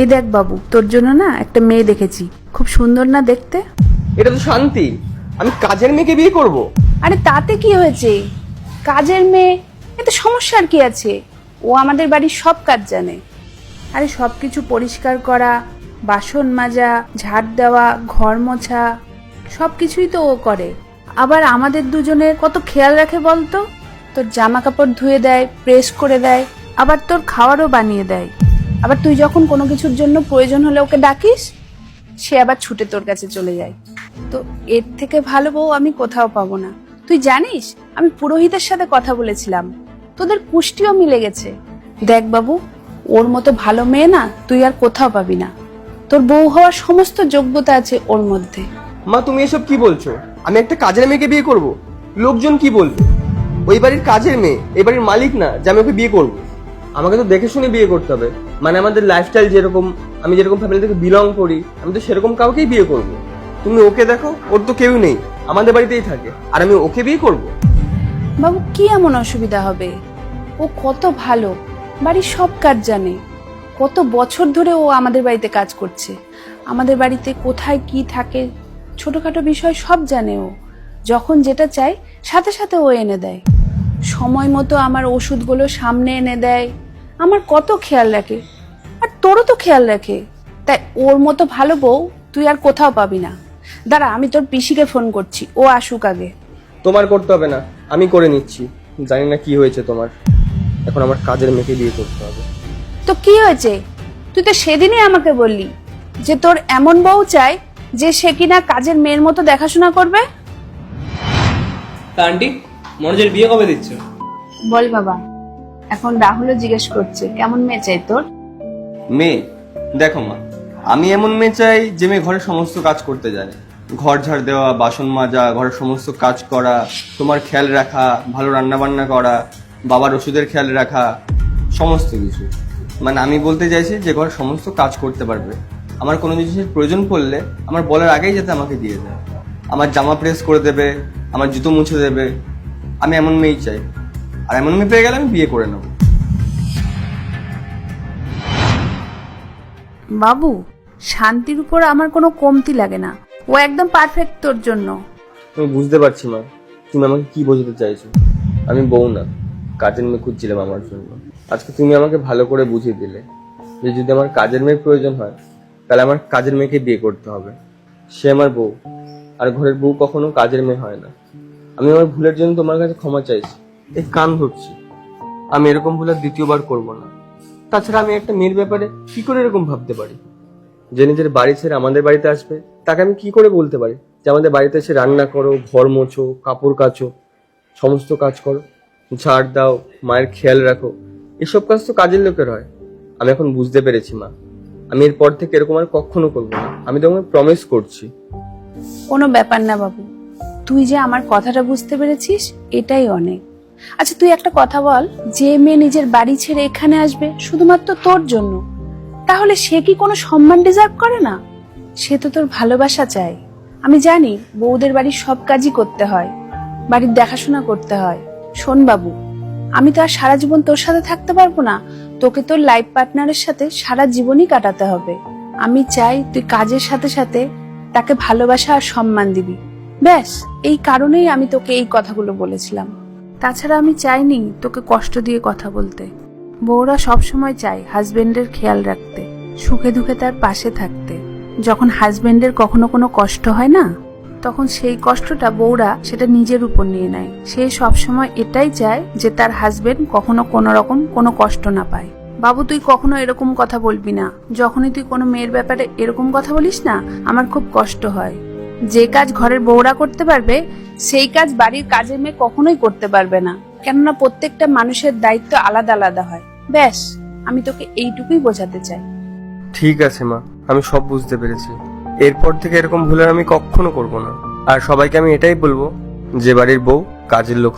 এই দেখ বাবু তোর জন্য না একটা মেয়ে দেখেছি। খুব সুন্দর না দেখতে? এটা তো শান্তি। আমি কাজের মেয়েকে বিয়ে করব। আরে তাতে কি হয়েছে? কাজের মেয়ে? এতে সমস্যার কি আছে? ও আমাদের বাড়ির সব কাজ জানে। আরে সব কিছু পরিষ্কার করা বাসন মাজা ঝাড় দেওয়া ঘর মোছা সব কিছুই তো ও করে। আবার আমাদের দুজনের কত খেয়াল রাখে বলতো? তোর জামা কাপড় ধুয়ে দেয় প্রেস করে দেয় আবার তোর খাওয়ারও বানিয়ে দেয়। আবার তুই যখন কোনো কিছুর জন্য প্রয়োজন হলে ওকে ডাকিস, সে আবার ছুটে তোর কাছে চলে যায়। তো এর থেকে ভালো বউ আমি কোথাও পাবো না। তুই জানিস, আমি পুরোহিতের সাথে কথা বলেছিলাম। তোদের পুষ্টিও মিলে গেছে। দেখ বাবু, ওর মতো ভালো মেয়ে না তুই আর কোথাও পাবি না। তোর বউ হওয়ার সমস্ত যোগ্যতা আছে ওর মধ্যে। মা, তুমি এসব কি বলছো? আমি একটা কাজের মেয়েকে বিয়ে করব। লোকজন কি বলবে? ওই বাড়ির কাজের মেয়ে এই বাড়ির মালিক না যে আমি ওকে বিয়ে করব। আমাকে তো দেখে শুনে বিয়ে করতে হবে। মানে আমাদের লাইফস্টাইল যেরকম, আমি যেরকম ফ্যামিলি থেকে বিলং করি, আমি তো সেরকম কাউকেই বিয়ে করব। তুমি ওকে দেখো, ওর তো কেউ নেই, আমাদের বাড়িতেই থাকে, আর আমি ওকে বিয়ে করব। বাবু, কি এমন অসুবিধা হবে? ও কত ভালো, বাড়ির সব কাজ জানে। কত বছর ধরে ও আমাদের বাড়িতে কাজ করছে। আমাদের বাড়িতে কোথায় কি থাকে, ছোটখাটো বিষয় সব জানে ও। যখন যেটা চাই সাথে সাথে ও এনে দেয়। সময় মতো আমার ওষুধগুলো সামনে এনে দেয়। আমার কত খেয়াল রাখে? আর তোরও তো খেয়াল রাখে। তাই ওর মতো ভালো বউ তুই আর কোথাও পাবি না। দাঁড়া আমি তোর পিসিকে ফোন করছি ও আসুক আগে। তোমার করতে হবে না আমি করে নিচ্ছি। জানি না কি হয়েছে তোমার। এখন আমার কাজের মেয়েকে বিয়ে করতে হবে। তো কি হয়েছে? তুই তো সেদিনই আমাকে বললি যে তোর এমন বউ চাই যে সে কিনা কাজের মেয়ের মতো দেখাশোনা করবে। তা আন্টি মনোজের বিয়ে কবে দিচ্ছ? বল বাবা। এখন রাহুলও জিজ্ঞেস করছে, কেমন মেয়ে চাই তোর? মেয়ে? দেখো মা, আমি এমন মেয়ে চাই যে মেয়ে ঘরের সমস্ত কাজ করতে জানে। ঘর ঝাড় দেওয়া, বাসন মাজা, ঘরের সমস্ত কাজ করা, তোমার খেয়াল রাখা, ভালো রান্না বান্না করা, বাবার ওষুধের খেয়াল রাখা, সমস্ত কিছু। মানে আমি বলতে চাইছি যে ঘরের সমস্ত কাজ করতে পারবে। আমার কোনো জিনিসের প্রয়োজন পড়লে আমার বলার আগেই যাতে আমাকে দিয়ে দেয়। আমার জামা প্রেস করে দেবে, আমার জুতো মুছে দেবে। আমি এমন মেয়েই চাই। আর এমন মেয়ে পেয়ে গেলে আমি বিয়ে করে নেব। বাবু শান্তির উপর আমার কোনো কমতি লাগে না। ও একদম পারফেক্ট তোর জন্য। আমি বুঝতে পারছি মা। তুমি আমাকে কি বোঝাতে চাইছো? আমি বউ না। কাজের মেয়ে খুঁজছিলাম আমার জন্য। আজকে তুমি আমাকে ভালো করে বুঝিয়ে দিলে যে যদি আমার কাজের মেয়ের প্রয়োজন হয় তাহলে আমার কাজের মেয়েকে বিয়ে করতে হবে। সে আমার বউ। আর ঘরের বউ কখনো কাজের মেয়ে হয় না। আমি আমার ভুলের জন্য তোমার কাছে ক্ষমা চাইছি। এই কান ধরছি। আমি এরকম ভুল আর দ্বিতীয়বার করব না। তাছাড়া আমি একটা মেয়ের ব্যাপারে কি করে এরকম ভাবতে পারি? যে নিজের বাড়ি ছেড়ে আমাদের বাড়িতে আসবে, তাকে আমি কি করে বলতে পারি? যে আমাদের বাড়িতে এসে রান্না করো, ঘর মোছো, কাপড় কাচো, সমস্ত কাজ করো, ঝাড় দাও, মায়ের খেয়াল রাখো। এসব কাজ তো কাজের লোকের হয়। আমি এখন বুঝতে পেরেছি, মা। আমি এরপর থেকে এরকম আর কখনো করব না। আমি তোমাকে প্রমিস করছি। কোনো ব্যাপার না বাবু। তুই যে আমার কথাটা বুঝতে পেরেছিস, এটাই অনেক। আচ্ছা তুই একটা কথা বল, যে মেয়ে নিজের বাড়ি ছেড়ে এখানে আসবে শুধুমাত্র তোর জন্য, তাহলে সে কি কোনো সম্মান ডিজার্ভ করে না? সে তো তোর ভালোবাসা চায়। আমি জানি বউদের বাড়ির সব কাজই করতে হয়, বাড়ির দেখাশোনা করতে হয়। শোন বাবু, আমি তো আর সারা জীবন তোর সাথে থাকতে পারব না, তোকে তোর লাইফ পার্টনারের সাথে সারা জীবনই কাটাতে হবে। আমি চাই তুই কাজের সাথে সাথে তাকে ভালোবাসা আর সম্মান দিবি। ব্যাস, এই কারণেই আমি তোকে এই কথাগুলো বলেছিলাম। তাছাড়া আমি চাইনি তোকে কষ্ট দিয়ে কথা বলতে। বউরা সবসময় চায় হাজবেন্ডের খেয়াল রাখতে, সুখে দুঃখে তার পাশে থাকতে। যখন হাজবেন্ডের কখনো কোনো কষ্ট হয় না, তখন সেই কষ্টটা বউরা সেটা নিজের উপর নিয়ে নেয়। সে সবসময় এটাই চায় যে তার হাজবেন্ড কখনো কোনো রকম কোনো কষ্ট না পায়। বাবু, তুই কখনো এরকম কথা বলবি না। যখনই তুই কোনো মেয়ের ব্যাপারে এরকম কথা বলিস না, আমার খুব কষ্ট হয়। যে কাজ ঘরের বউরা করতে পারবে, সেই কাজ বাড়ির কাজের মেয়ে কখনোই করতে পারবে না। কেননা প্রত্যেকটা মানুষের দায়িত্ব আলাদা আলাদা হয়। ব্যাস, আমি তোকে এইটুকুই বোঝাতে চাই। ঠিক আছে মা, আমি সব বুঝতে পেরেছি। এরপর থেকে এরকম ভুল আর আমি কখনো করব না। আর সবাইকে আমি এটাই বলব, যে বাড়ির বউ কাজের লোক